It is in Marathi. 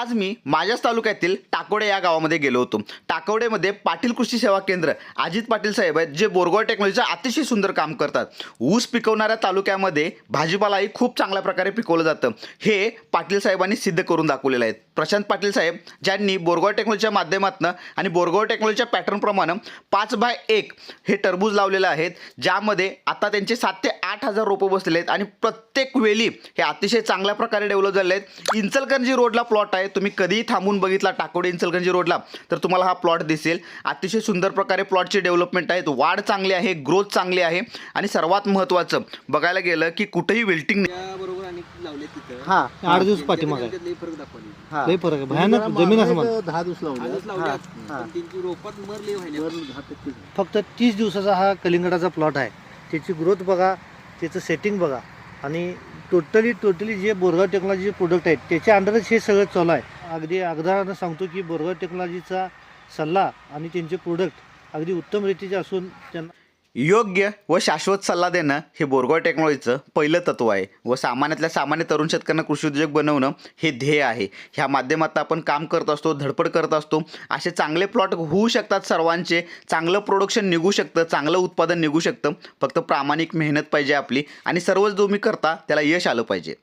आज मी माझ्याच तालुक्यातील टाकोडे या गावामध्ये गेलो होतो. टाकोडेमध्ये पाटील कृषी सेवा केंद्र अजित पाटील साहेब आहेत जे बोरगाव टेक्नॉलॉजीचं अतिशय सुंदर काम करतात. ऊस पिकवणाऱ्या तालुक्यामध्ये भाजीपालाही खूप चांगल्या प्रकारे पिकवलं जातं. हे पाटील साहेबांनी सिद्ध करून दाखवलेलं आहे. प्रशांत पाटील साहेब ज्यांनी बोरगाव टेक्नॉलॉजीच्या माध्यमातून आणि बोरगाव टेक्नॉलॉजीच्या पॅटर्नप्रमाणे पाच बाय एक हे टरबूज लावलेलं आहेत ज्यामध्ये आता त्यांचे सात ते आठ हजार रोपं बसलेले आहेत आणि प्रत्येक वेली हे अतिशय चांगल्या प्रकारे डेव्हलप झाले आहेत. इंचलकरंजी रोडला प्लॉट आहे तुम्ही कधीही थांबून बघितला टाकोडे इंचलकरंजी रोडला तर तुम्हाला हा प्लॉट दिसेल. अतिशय सुंदर प्रकारे प्लॉटची डेव्हलपमेंट आहेत वाढ चांगली आहे ग्रोथ चांगली आहे. आणि सर्वात महत्त्वाचं बघायला गेलं की कुठेही विल्टिंग नाही. बरोबर आणि लावले तिथं. हा आठ दिवस पाठीमागे फरक आहे. भयानक जमीन असं दहा लावले फक्त तीस दिवसाचा हा कलिंगडाचा प्लॉट आहे. त्याची ग्रोथ बघा त्याचं सेटिंग बघा. आणि टोटली टोटली जे बोरगाव टेक्नॉलॉजीचे प्रोडक्ट आहेत त्याच्या अंडरच हे सगळं चालू आहे. अगदी अगदानं सांगतो की बोरगाव टेक्नॉलॉजीचा सल्ला आणि त्यांचे प्रोडक्ट अगदी उत्तम रीतीचे असून त्यांना योग्य व शाश्वत सल्ला देणं हे बोरगाव टेक्नॉलॉजीचं पहिलं तत्व आहे व सामान्यातल्या सामान्य तरुण शेतकऱ्यांना कृषी उद्योग बनवणं हे ध्येय आहे. ह्या माध्यमात आपण काम करत असतो धडपड करत असतो. असे चांगले प्लॉट होऊ शकतात सर्वांचे चांगलं प्रोडक्शन निघू शकतं चांगलं उत्पादन निघू शकतं. फक्त प्रामाणिक मेहनत पाहिजे आपली आणि सर्वच तुम्ही करता त्याला यश आलं पाहिजे.